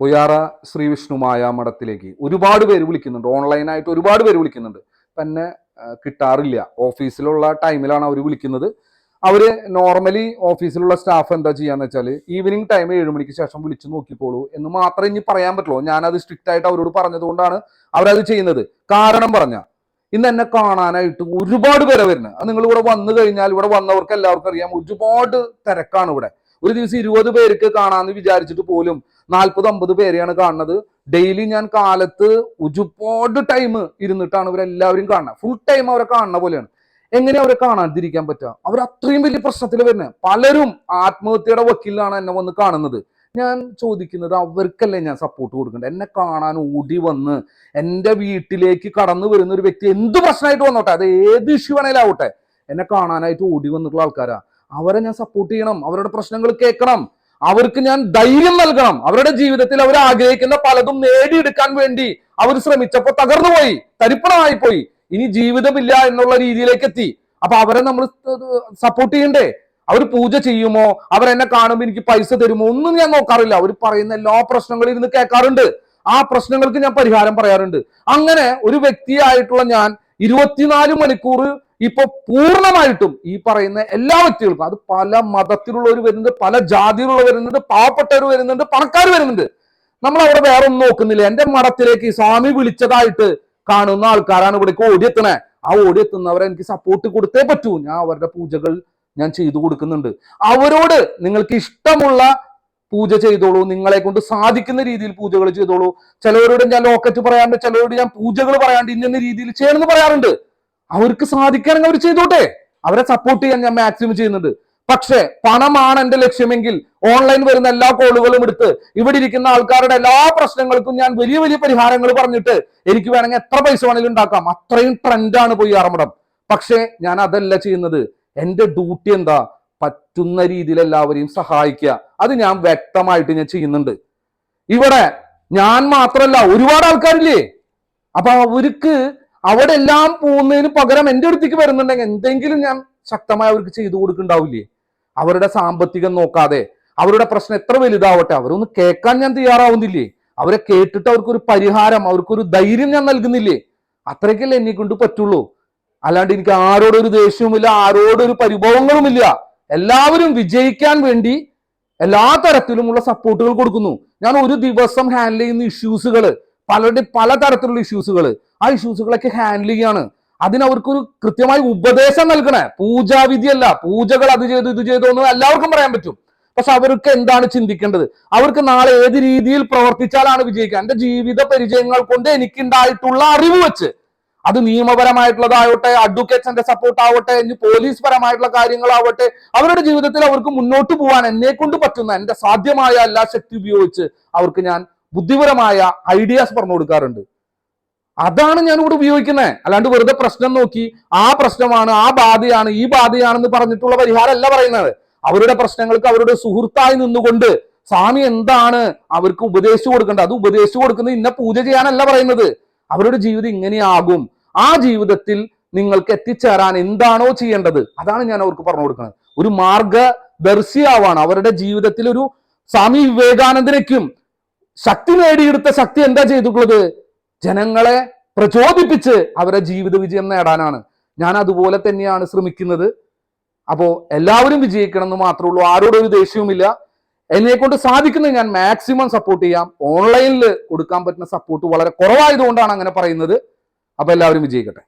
പൊയ്യാറ ശ്രീ വിഷ്ണുമായ മഠത്തിലേക്ക് ഒരുപാട് പേര് വിളിക്കുന്നുണ്ട്. ഓൺലൈനായിട്ട് ഒരുപാട് പേര് വിളിക്കുന്നുണ്ട്. തന്നെ കിട്ടാറില്ല. ഓഫീസിലുള്ള ടൈമിലാണ് അവർ വിളിക്കുന്നത്. അവർ നോർമലി ഓഫീസിലുള്ള സ്റ്റാഫ് എന്താ ചെയ്യാന്ന് വെച്ചാൽ ഈവനിങ് ടൈം ഏഴ് മണിക്ക് ശേഷം വിളിച്ചു നോക്കിക്കോളൂ എന്ന് മാത്രമേ ഇനി പറയാൻ പറ്റുള്ളൂ. ഞാനത് സ്ട്രിക്റ്റ് ആയിട്ട് അവരോട് പറഞ്ഞതുകൊണ്ടാണ് അവരത് ചെയ്യുന്നത്. കാരണം പറഞ്ഞ ഇന്ന് എന്നെ കാണാനായിട്ട് ഒരുപാട് പേരെ വരുന്നത് നിങ്ങൾ ഇവിടെ വന്നു കഴിഞ്ഞാൽ ഇവിടെ വന്നവർക്ക് എല്ലാവർക്കും അറിയാം. ഒരുപാട് തിരക്കാണ് ഇവിടെ. ഒരു ദിവസം ഇരുപത് പേർക്ക് കാണാന്ന് വിചാരിച്ചിട്ട് പോലും നാൽപ്പത് അമ്പത് പേരെയാണ് കാണുന്നത്. ഡെയിലി ഞാൻ കാലത്ത് ഒരുപാട് ടൈം ഇരുന്നിട്ടാണ് ഇവരെല്ലാവരും കാണുന്നത്. ഫുൾ ടൈം അവരെ കാണുന്ന പോലെയാണ്. എങ്ങനെ അവരെ കാണാതിരിക്കാൻ പറ്റുക? അവർ അത്രയും വലിയ പ്രശ്നത്തിൽ വരുന്നത് പലരും ആത്മഹത്യയുടെ വക്കീലാണ് എന്നെ വന്ന് കാണുന്നത്. ഞാൻ ചോദിക്കുന്നത് അവർക്കല്ലേ ഞാൻ സപ്പോർട്ട് കൊടുക്കേണ്ടത്? എന്നെ കാണാൻ ഓടി വന്ന് എന്റെ വീട്ടിലേക്ക് കടന്നു വരുന്ന ഒരു വ്യക്തി എന്ത് പ്രശ്നമായിട്ട് വന്നോട്ടെ? അത് ഏത് ഇഷ്യൂ വേണേലാവട്ടെ എന്നെ കാണാനായിട്ട് ഓടി വന്നിട്ടുള്ള ആൾക്കാരാ. അവരെ ഞാൻ സപ്പോർട്ട് ചെയ്യണം അവരുടെ പ്രശ്നങ്ങൾ കേൾക്കണം അവർക്ക് ഞാൻ ധൈര്യം നൽകണം. അവരുടെ ജീവിതത്തിൽ അവർ ആഗ്രഹിക്കുന്ന പലതും നേടിയെടുക്കാൻ വേണ്ടി അവർ ശ്രമിച്ചപ്പോൾ തകർന്നുപോയി തരിപ്പണമായി പോയി ഇനി ജീവിതമില്ല എന്നുള്ള രീതിയിലേക്ക് എത്തി. അപ്പൊ അവരെ നമ്മൾ സപ്പോർട്ട് ചെയ്യണ്ടേ? അവർ പൂജ ചെയ്യുമോ? അവരെന്നെ കാണുമ്പോൾ എനിക്ക് പൈസ തരുമോ? ഒന്നും ഞാൻ നോക്കാറില്ല. അവർ പറയുന്ന എല്ലാ പ്രശ്നങ്ങളും ഇരുന്ന് കേൾക്കാറുണ്ട്. ആ പ്രശ്നങ്ങൾക്ക് ഞാൻ പരിഹാരം പറയാറുണ്ട്. അങ്ങനെ ഒരു വ്യക്തിയായിട്ടുള്ള ഞാൻ ഇരുപത്തിനാല് മണിക്കൂർ ഇപ്പൊ പൂർണമായിട്ടും ഈ പറയുന്ന എല്ലാ വ്യക്തികൾക്കും അത് പല മതത്തിലുള്ളവർ വരുന്നുണ്ട് പല ജാതിയിലുള്ളവർ വരുന്നുണ്ട് പാവപ്പെട്ടവർ വരുന്നുണ്ട് പണക്കാർ വരുന്നുണ്ട്. നമ്മൾ അവിടെ വേറെ ഒന്നും നോക്കുന്നില്ല. എന്റെ മഠത്തിലേക്ക് സ്വാമി വിളിച്ചതായിട്ട് കാണുന്ന ആൾക്കാരാണ് ഇവിടേക്ക് ഓടിയെത്തണേ. ആ ഓടിയെത്തുന്നവരെ എനിക്ക് സപ്പോർട്ട് കൊടുത്തേ പറ്റൂ. ഞാൻ അവരുടെ പൂജകൾ ഞാൻ ചെയ്തു കൊടുക്കുന്നുണ്ട്. അവരോട് നിങ്ങൾക്ക് ഇഷ്ടമുള്ള പൂജ ചെയ്തോളൂ. നിങ്ങളെ കൊണ്ട് സാധിക്കുന്ന രീതിയിൽ പൂജകൾ ചെയ്തോളൂ. ചിലവരോട് ഞാൻ ലോക്കറ്റ് പറയാറുണ്ട് ചിലവരോട് ഞാൻ പൂജകൾ പറയാണ്ട് ഇന്ന രീതിയിൽ ചെയ്യണമെന്ന് പറയാറുണ്ട്. അവർക്ക് സാധിക്കുകയാണെങ്കിൽ അവർ ചെയ്തോട്ടെ. അവരെ സപ്പോർട്ട് ചെയ്യാൻ ഞാൻ മാക്സിമം ചെയ്യുന്നുണ്ട്. പക്ഷേ പണമാണ് എന്റെ ലക്ഷ്യമെങ്കിൽ ഓൺലൈൻ വരുന്ന എല്ലാ കോളുകളും എടുത്ത് ഇവിടെ ഇരിക്കുന്ന ആൾക്കാരുടെ എല്ലാ പ്രശ്നങ്ങൾക്കും ഞാൻ വലിയ വലിയ പരിഹാരങ്ങൾ പറഞ്ഞിട്ട് എനിക്ക് വേണമെങ്കിൽ എത്ര പൈസ വേണമെങ്കിലും ഉണ്ടാക്കാം. അത്രയും ട്രെൻഡാണ് പോയി ആറമടം പക്ഷേ ഞാൻ അതല്ല ചെയ്യുന്നത്. എന്റെ ഡ്യൂട്ടി എന്താ? പറ്റുന്ന രീതിയിൽ എല്ലാവരെയും സഹായിക്കുക. അത് ഞാൻ വ്യക്തമായിട്ട് ഞാൻ ചെയ്യുന്നുണ്ട്. ഇവിടെ ഞാൻ മാത്രമല്ല ഒരുപാട് ആൾക്കാരില്ലേ? അപ്പൊ അവർക്ക് അവിടെ എല്ലാം പോകുന്നതിന് പകരം എന്റെ അടുത്തേക്ക് വരുന്നുണ്ടെങ്കിൽ എന്തെങ്കിലും ഞാൻ ശക്തമായി അവർക്ക് ചെയ്തു കൊടുക്കുന്നുണ്ടാവില്ലേ? അവരുടെ സാമ്പത്തികം നോക്കാതെ അവരുടെ പ്രശ്നം എത്ര വലുതാവട്ടെ അവരൊന്ന് കേൾക്കാൻ ഞാൻ തയ്യാറാവുന്നില്ലേ? അവരെ കേട്ടിട്ട് അവർക്കൊരു പരിഹാരം അവർക്കൊരു ധൈര്യം ഞാൻ നൽകുന്നില്ലേ? അത്രയ്ക്കല്ലേ എന്നെ കൊണ്ട് പറ്റുള്ളൂ. അല്ലാണ്ട് എനിക്ക് ആരോടൊരു ദേഷ്യവുമില്ല ആരോടൊരു പരിഭവങ്ങളുമില്ല. എല്ലാവരും വിജയിക്കാൻ വേണ്ടി എല്ലാ തരത്തിലുമുള്ള സപ്പോർട്ടുകൾ കൊടുക്കുന്നു. ഞാൻ ഒരു ദിവസം ഹാൻഡിൽ ചെയ്യുന്ന ഇഷ്യൂസുകൾ പലരുടെ പല തരത്തിലുള്ള ഇഷ്യൂസുകൾ ആ ഇഷ്യൂസുകളൊക്കെ ഹാൻഡിൽ ചെയ്യാണ് അതിനവർക്കൊരു കൃത്യമായി ഉപദേശം നൽകണേ. പൂജാവിധിയല്ല. പൂജകൾ അത് ചെയ്തു ഇത് ചെയ്തു എന്ന് എല്ലാവർക്കും പറയാൻ പറ്റും. പക്ഷെ അവർക്ക് എന്താണ് ചിന്തിക്കേണ്ടത്? അവർക്ക് നാളെ ഏത് രീതിയിൽ പ്രവർത്തിച്ചാലാണ് വിജയിക്കുക? എന്റെ ജീവിത പരിചയങ്ങൾ കൊണ്ട് എനിക്കുണ്ടായിട്ടുള്ള അറിവ് വെച്ച്. അത് നിയമപരമായിട്ടുള്ളതാവട്ടെ അഡ്വക്കേറ്റ്സിന്റെ സപ്പോർട്ട് ആവട്ടെ ഇനി പോലീസ് പരമായിട്ടുള്ള കാര്യങ്ങളാവട്ടെ അവരുടെ ജീവിതത്തിൽ അവർക്ക് മുന്നോട്ട് പോകാൻ എന്നെ കൊണ്ട് പറ്റുന്ന എന്റെ സാധ്യമായ എല്ലാ ശക്തി ഉപയോഗിച്ച് അവർക്ക് ഞാൻ ബുദ്ധിപരമായ ഐഡിയാസ് പറഞ്ഞു കൊടുക്കാറുണ്ട്. അതാണ് ഞാൻ ഇവിടെ ഉപയോഗിക്കുന്നത് അല്ലാണ്ട് വെറുതെ പ്രശ്നം നോക്കി ആ പ്രശ്നമാണ് ആ ബാധയാണ് ഈ ബാധയാണെന്ന് പറഞ്ഞിട്ടുള്ള പരിഹാരമല്ല പറയുന്നത്. അവരുടെ പ്രശ്നങ്ങൾക്ക് അവരുടെ സുഹൃത്തായി നിന്നുകൊണ്ട് സ്വാമി എന്താണ് അവർക്ക് ഉപദേശിച്ചു കൊടുക്കേണ്ടത്? അത് ഉപദേശിച്ചു കൊടുക്കുന്നത് ഇന്ന പൂജ ചെയ്യാനല്ല പറയുന്നത്. അവരുടെ ജീവിതം ഇങ്ങനെയാകും. ആ ജീവിതത്തിൽ നിങ്ങൾക്ക് എത്തിച്ചേരാൻ എന്താണോ ചെയ്യേണ്ടത്? അതാണ് ഞാൻ അവർക്ക് പറഞ്ഞു കൊടുക്കുന്നത്. ഒരു മാർഗദർശിയാവാണ്. അവരുടെ ജീവിതത്തിൽ ഒരു സ്വാമി വിവേകാനന്ദനയ്ക്കും ശക്തി നേടിയെടുത്ത ശക്തി എന്താ ചെയ്തിട്ടുള്ളത്? ജനങ്ങളെ പ്രചോദിപ്പിച്ച് അവരെ ജീവിത വിജയം നേടാനാണ്. ഞാൻ അതുപോലെ തന്നെയാണ് ശ്രമിക്കുന്നത്. അപ്പോൾ എല്ലാവരും വിജയിക്കണം എന്ന് മാത്രമേ ഉള്ളൂ. ആരോടും ഒരു ദേഷ്യവുമില്ല എന്നെ കൊണ്ട് സാധിക്കുന്നത് ഞാൻ മാക്സിമം സപ്പോർട്ട് ചെയ്യാം. ഓൺലൈനിൽ കൊടുക്കാൻ പറ്റുന്ന സപ്പോർട്ട് വളരെ കുറവായതുകൊണ്ടാണ് അങ്ങനെ പറയുന്നത്. അപ്പോൾ എല്ലാവരും വിജയിക്കട്ടെ.